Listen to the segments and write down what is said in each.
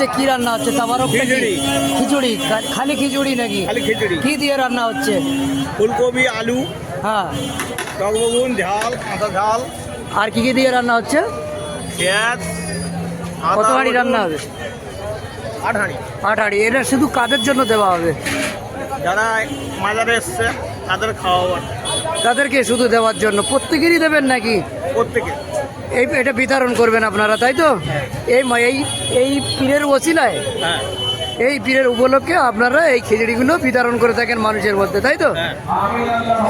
হচ্ছে কি রান্না হচ্ছে? তাবারক খিচুড়ি। খিচুড়ি? খা- খালি খিচুড়ি নাকি? খালি খিচুড়ি। কি দিয়ে রান্না হচ্ছে? ফুলকপি আলু হ্যাঁ। টকবগুন ঝাল কাঁচা ঝাল। আর কি কি দিয়ে রান্না হচ্ছে? পেঁয়াজ কত হাঁড়ি রান্না হবে? আট হাঁড়ি আট হাঁড়ি এটা শুধু কাদের জন্য দেওয়া হবে? যারা মাজারে এসছে তাদের খাওয়াবার তাদেরকে শুধু দেওয়ার জন্য। প্রত্যেকেরই দেবেন নাকি? প্রত্যেকে এই এটা বিতরণ করবেন আপনারা তাই তো? এই এই এই পীরের ওসিলায় হ্যাঁ। এই পীরের উপলক্ষে আপনারা এই খিচুড়িগুলো বিতরণ করে থাকেন মানুষের মধ্যে তাই তো? হ্যাঁ।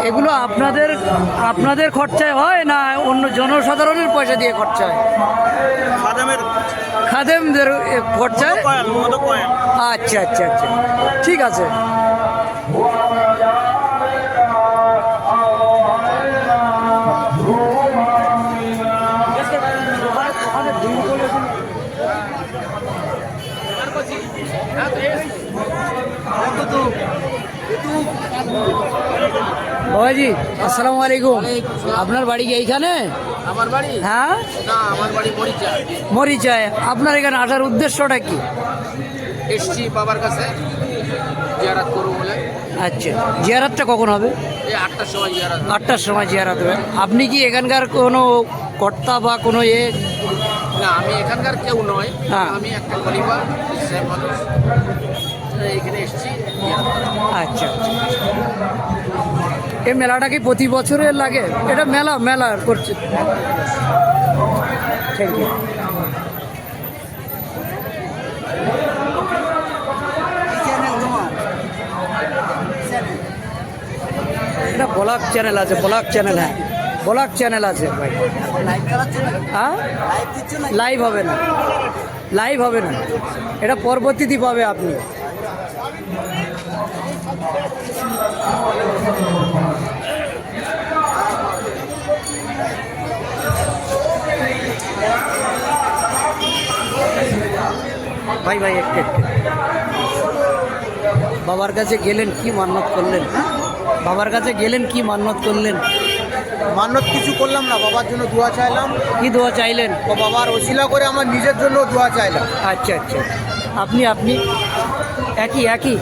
এগুলো আপনাদের আপনাদের খরচায় হয় না অন্য জনসাধারণের পয়সা দিয়ে খরচা হয়? খাদামের খাদেমদের খরচায় আচ্ছা আচ্ছা আচ্ছা। ঠিক আছে। বাবাজি আসসালামু আলাইকুম। আপনার বাড়ি কি এইখানে? আমার বাড়ি? হ্যাঁ? না আমার বাড়ি মরিচা। মরিচায়। আপনার এখানে আসার উদ্দেশ্যটা কি? এসছি বাবার কাছে জিয়ারাত করব বলে। আচ্ছা জিয়ারাতটা কখন হবে? এই আটটার সময় জিয়ারাত আটটার সময় জিয়ারাত হবে। আপনি কি এখানকার কোনো কর্তা বা কোনো এ না আমি এখানকার কেউ নয়। হ্যাঁ। আমি একটা পরিবার মানুষ। এখানে এসছি। আচ্ছা। এই মেলাটা কি প্রতি বছরের লাগে? এটা মেলা মেলা করছে। থ্যাংক ইউ এটা ব্লগ চ্যানেল আছে ব্লগ চ্যানেল হ্যাঁ। ব্লগ চ্যানেল আছে হ্যাঁ? লাইভ হবে না। লাইভ হবে না। এটা পরবর্তীতে পাবে আপনি। ভাই ভাই, একটু একটু। বাবার কাছে গেলেন কি মান্যত করলেন? বাবার কাছে গেলেন কি মান্যত করলেন? মান্যত কিছু করলাম না বাবার জন্য দোয়া চাইলাম। কি দোয়া চাইলেন? ও বাবার ওসিলা করে আমার নিজের জন্য দোয়া চাইলাম। আচ্ছা আচ্ছা। আপনি আপনি? একই একই?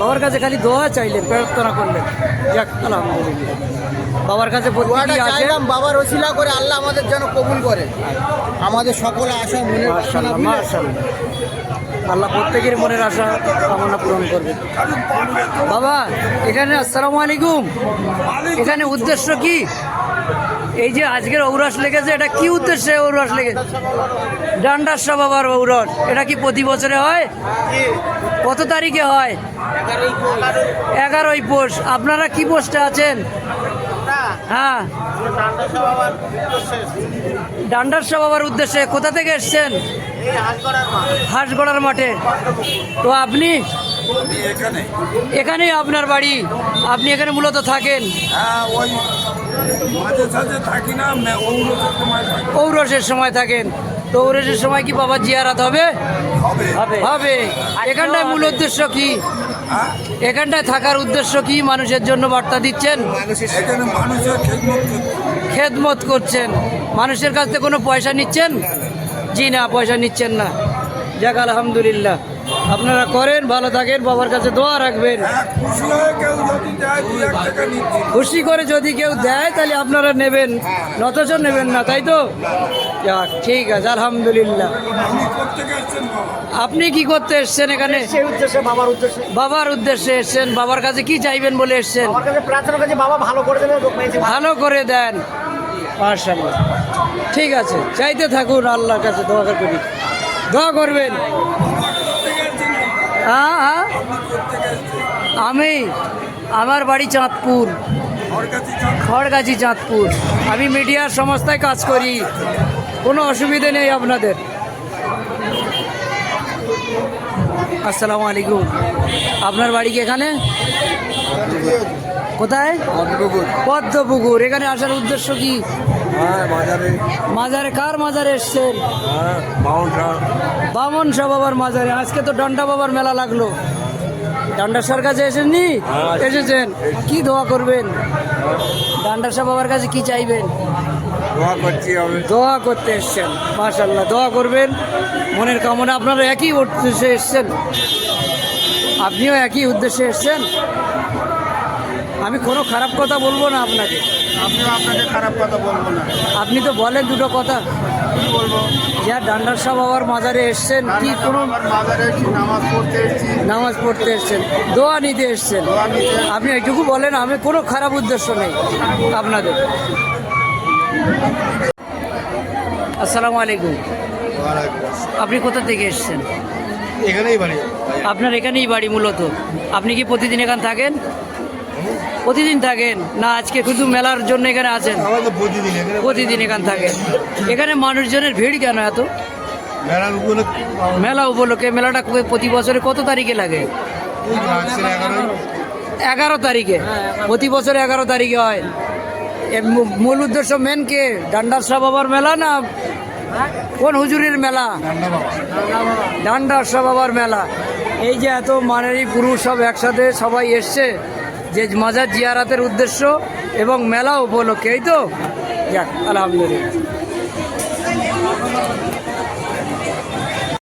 বাবার কাছে খালি দোয়া চাইলেন প্রার্থনা করলেন। যাক আলহামদুলিল্লাহ। বাবার কাছে চাইলাম বাবার ওসিলা করে আল্লাহ আমাদের যেন কবুল করে। আমাদের সকল আশা মনে আল্লাহ প্রত্যেকের মনের আশা কামনা পূরণ করবে। বাবা এখানে আসসালামু আলাইকুম। এখানে উদ্দেশ্য কি? এই যে আজকের ঔরস লেগেছে এটা কি উদ্দেশ্যে ঔরস লেগেছে ডান্ডাসা বাবার ঔরস এটা কি প্রতি বছরে হয়? কত তারিখে হয়? এগারোই পোষ। আপনারা কি পোস্টে আছেন? হ্যাঁ। ডান্ডাসা বাবার উদ্দেশ্যে। কোথা থেকে এসছেন? হাঁসগড়ার মাঠে। তো আপনি? এখানে। এখানেই আপনার বাড়ি। আপনি এখানে মূলত থাকেন। ঔরসের সময় থাকেন। তো ঔরসের সময় কি বাবা জিয়ারাত হবে? হবে। হবে। এখানটায় মূল উদ্দেশ্য কি? হ্যাঁ? এখানটায় থাকার উদ্দেশ্য কি? মানুষের জন্য বার্তা দিচ্ছেন? এখানে মানুষের খেদমত খেদমত করছেন। মানুষের কাছ থেকে কোনো পয়সা নিচ্ছেন? জি না পয়সা নিচ্ছেন না। যাক আলহামদুলিল্লাহ। আপনারা করেন ভালো থাকেন বাবার কাছে দোয়া রাখবেন। হ্যাঁ খুশি করে যদি কেউ দেয় তাহলে আপনারা নেবেন। নতচ নেবেন না তাই তো? যাক ঠিক আছে আলহামদুলিল্লাহ। আপনি করতে গেছেন বাবা। আপনি কি করতে এসছেন এখানে? বাবার উদ্দেশ্যে। বাবার এসছেন বাবার কাছে কি চাইবেন বলে এসছেন? আমার কাছে প্রার্থনা করছি বাবা ভালো করে দেন। মার্শাল্লাহ ঠিক আছে চাইতে থাকুন আল্লাহর কাছে দোয়া করি দোয়া করবেন। আমি আমার বাড়ি চাঁদপুর। খড়গাছি চাঁদপুর। আমি মিডিয়ার সংস্থায় কাজ করি। কোনো অসুবিধে নেই আপনাদের। আসসালামু আলাইকুম। আপনার বাড়ি কি এখানে? কোথায়? পদ্মপুকুর। এখানে আসার উদ্দেশ্য কি? হ্যাঁ মাজারে। কার মাজারে এসছেন? হ্যাঁ বামন শাহ। বাবার মাজারে। আজকে তো ডন্ডা বাবার মেলা লাগল। ডান্ডা সার কাছে এসেননি? এসেছেন? কি দোয়া করবেন? ডান্ডা সাহ বাবার কাছে কি চাইবেন? দোয়া করছি দোয়া করতে এসছেন। মাশাল্লাহ দোয়া করবেন। মনের কামনা আপনারা একই উদ্দেশ্যে এসছেন। আপনিও একই উদ্দেশ্যে এসছেন? আমি কোনো খারাপ কথা বলব না আপনাকে। আমিও আপনাকে খারাপ কথা বলব না। আপনি তো বলেন দুটো কথা। কি বলব? যা ডান্ডার সাহ বাবার মাজারে এসছেন কি কোনো মাজারে এসেছি নামাজ পড়তে এসেছি। নামাজ পড়তে এসছেন দোয়া নিতে এসছেন। আপনি এইটুকু বলেন আমি কোনো খারাপ উদ্দেশ্য নেই আপনাদের। আসসালামু আলাইকুম। আপনি কোথা থেকে এসছেন? এখানেই বাড়ি। আপনার এখানেই বাড়ি মূলত। আপনি কি প্রতিদিন এখানে থাকেন? প্রতিদিন থাকেন? না আজকে শুধু মেলার জন্য এখানে আছেন? প্রতিদিন এখানে প্রতিদিন এখানে থাকেন। এখানে মানুষজনের ভিড় কেন এত? মেলার উপলক্ষে মেলা উপলক্ষে মেলাটা প্রতি বছরে কত তারিখে লাগে? এগারো তারিখে। প্রতি বছর এগারো তারিখে হয়। মূল উদ্দেশ্য মেন কে? ডান্ডার শাহ বাবার মেলা না কোন হুজুরের মেলা? ডান্ডার শাহ বাবার মেলা। এই যে এত মানেরই পুরুষ সব একসাথে সবাই এসছে। যে মাজার জিয়ারাতের উদ্দেশ্য এবং মেলা উপলক্ষে এই তো? যাক আলহামদুলিল্লাহ।